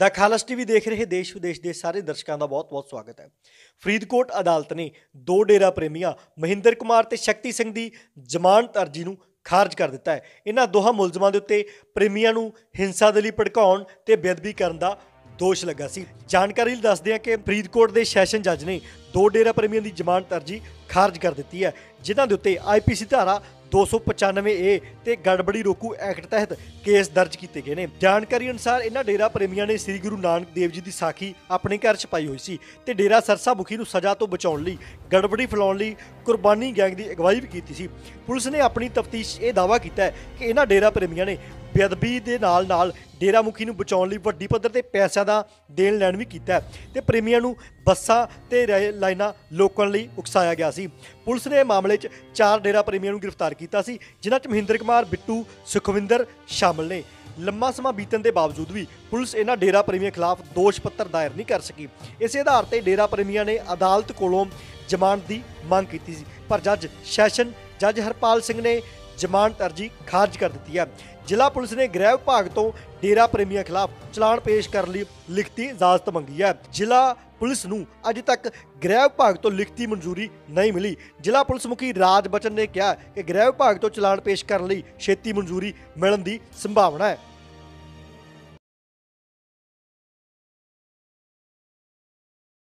ਦਾ ਖਾਲਸ TV ਦੇਖ ਰਹੇ ਦੇਸ਼ ਵਿਦੇਸ਼ ਦੇ ਸਾਰੇ ਦਰਸ਼ਕਾਂ ਦਾ ਬਹੁਤ-ਬਹੁਤ ਸਵਾਗਤ ਹੈ। ਫਰੀਦਕੋਟ ਅਦਾਲਤ ਨੇ ਦੋ ਡੇਰਾ ਪ੍ਰੇਮੀਆਂ ਮਹਿੰਦਰ ਕੁਮਾਰ ਤੇ ਸ਼ਕਤੀ ਸਿੰਘ ਦੀ ਜ਼ਮਾਨਤ ਅਰਜ਼ੀ ਨੂੰ ਖਾਰਜ ਕਰ ਦਿੱਤਾ ਹੈ। ਇਹਨਾਂ ਦੋਹਾਂ ਮੁਲਜ਼ਮਾਂ ਦੇ ਉੱਤੇ ਪ੍ਰੇਮੀਆਂ ਨੂੰ ਹਿੰਸਾ ਦੇ ਲਈ ਭੜਕਾਉਣ ਤੇ ਬੇਅਦਬੀ ਕਰਨ ਦਾ ਦੋਸ਼ ਲੱਗਾ ਸੀ। ਜਾਣਕਾਰੀ ਲਈ ਦੱਸਦੇ ਹਾਂ ਕਿ ਫਰੀਦਕੋਟ ਦੇ ਸੈਸ਼ਨ ਜੱਜ ਨੇ ਦੋ ਡੇਰਾ ਪ੍ਰੇਮੀਆਂ ਦੀ ਜ਼ਮਾਨਤ ਅਰਜ਼ੀ ਖਾਰਜ ਕਰ ਦਿੱਤੀ ਹੈ। ਜਿਨ੍ਹਾਂ ਦੇ ਉੱਤੇ ਆਈਪੀਸੀ ਧਾਰਾ 295 ਏ ਤੇ ਗੜਬੜੀ ਰੋਕੂ ਐਕਟ ਤਹਿਤ ਕੇਸ ਦਰਜ ਕੀਤੇ ਗਏ ਨੇ। ਜਾਣਕਾਰੀ ਅਨੁਸਾਰ ਇਹਨਾਂ ਡੇਰਾ ਪ੍ਰੇਮੀਆਂ ਨੇ ਸ੍ਰੀ ਗੁਰੂ ਨਾਨਕ ਦੇਵ ਜੀ ਦੀ ਸਾਖੀ ਆਪਣੇ ਘਰ ਛਪਾਈ ਹੋਈ ਸੀ ਤੇ ਡੇਰਾ ਸਰਸਾ ਮੁਖੀ ਨੂੰ ਸਜ਼ਾ ਤੋਂ ਬਚਾਉਣ ਲਈ ਗੜਬੜੀ ਫੈਲਾਉਣ ਲਈ ਕੁਰਬਾਨੀ ਗੈਂਗ ਦੀ ਅਗਵਾਈ ਵੀ ਕੀਤੀ ਸੀ। ਪੁਲਿਸ ਨੇ ਆਪਣੀ ਤਫਤੀਸ਼ ਇਹ ਦਾਅਵਾ ਕੀਤਾ ਹੈ ਕਿ ਇਹਨਾਂ ਡੇਰਾ ਪ੍ਰੇਮੀਆਂ ਨੇ ਬੇਅਦਬੀ ਦੇ ਨਾਲ ਨਾਲ ਡੇਰਾ ਮੁਖੀ ਨੂੰ ਬਚਾਉਣ ਲਈ ਵੱਡੀ ਪੱਧਰ ਤੇ ਪੈਸਿਆਂ ਦਾ ਦੇਣ ਲੈਣ ਵੀ ਕੀਤਾ ਹੈ ਤੇ ਪ੍ਰੇਮੀਆਂ ਨੂੰ ਬੱਸਾਂ ਤੇ ਰੇਲ ਲਾਈਨਾਂ ਲੋਕਣ ਲਈ ਉਕਸਾਇਆ ਗਿਆ ਸੀ। ਪੁਲਿਸ ਨੇ ਮਾਮਲੇ 'ਚ ਚਾਰ ਡੇਰਾ ਪ੍ਰੇਮੀਆਂ ਨੂੰ ਗ੍ਰਿਫਤਾਰ ਕੀਤਾ ਸੀ, ਜਿਨ੍ਹਾਂ 'ਚ ਮਹਿੰਦਰ ਕੁਮਾਰ, ਬਿੱਟੂ, ਸੁਖਵਿੰਦਰ ਸ਼ਾਮਲ ਨੇ। ਲੰਮਾ ਸਮਾਂ ਬੀਤਣ ਦੇ ਬਾਵਜੂਦ ਵੀ ਪੁਲਿਸ ਇਹਨਾਂ ਡੇਰਾ ਪ੍ਰੇਮੀਆਂ ਖਿਲਾਫ ਦੋਸ਼ ਪੱਤਰ ਦਾਇਰ ਨਹੀਂ ਕਰ ਸਕੀ। ਇਸੇ ਆਧਾਰ ਤੇ ਡੇਰਾ ਪ੍ਰੇਮੀਆਂ ਨੇ ਅਦਾਲਤ ਕੋਲੋਂ ਜ਼ਮਾਨਤ ਦੀ ਮੰਗ ਕੀਤੀ ਸੀ। ਪਰ ਜੱਜ ਸੈਸ਼ਨ ਜੱਜ ਹਰਪਾਲ ਸਿੰਘ ਨੇ ਜ਼ਮਾਨਤ ਅਰਜ਼ੀ ਖਾਰਜ ਕਰ ਦਿੱਤੀ ਹੈ। ਜ਼ਿਲ੍ਹਾ ਪੁਲਿਸ ਨੇ ਗ੍ਰਹਿ ਵਿਭਾਗ ਤੋਂ ਡੇਰਾ ਪ੍ਰੇਮੀਆਂ ਖਿਲਾਫ ਚਲਾਨ ਪੇਸ਼ ਕਰਨ ਲਈ, ਲਿਖਤੀ ਇਜਾਜ਼ਤ ਮੰਗੀ ਹੈ। ਜ਼ਿਲ੍ਹਾ ਪੁਲਿਸ ਨੂੰ ਅਜੇ ਤੱਕ ਗ੍ਰਹਿ ਵਿਭਾਗ ਤੋਂ ਲਿਖਤੀ ਮਨਜ਼ੂਰੀ ਨਹੀਂ ਮਿਲੀ। ਜ਼ਿਲ੍ਹਾ ਪੁਲਿਸ ਮੁਖੀ ਰਾਜ ਬਚਨ ਨੇ ਕਿਹਾ ਕਿ ਗ੍ਰਹਿ ਵਿਭਾਗ ਤੋਂ ਚਲਾਨ ਪੇਸ਼ ਕਰਨ ਲਈ ਛੇਤੀ ਮਨਜ਼ੂਰੀ ਮਿਲਣ ਦੀ ਸੰਭਾਵਨਾ ਹੈ।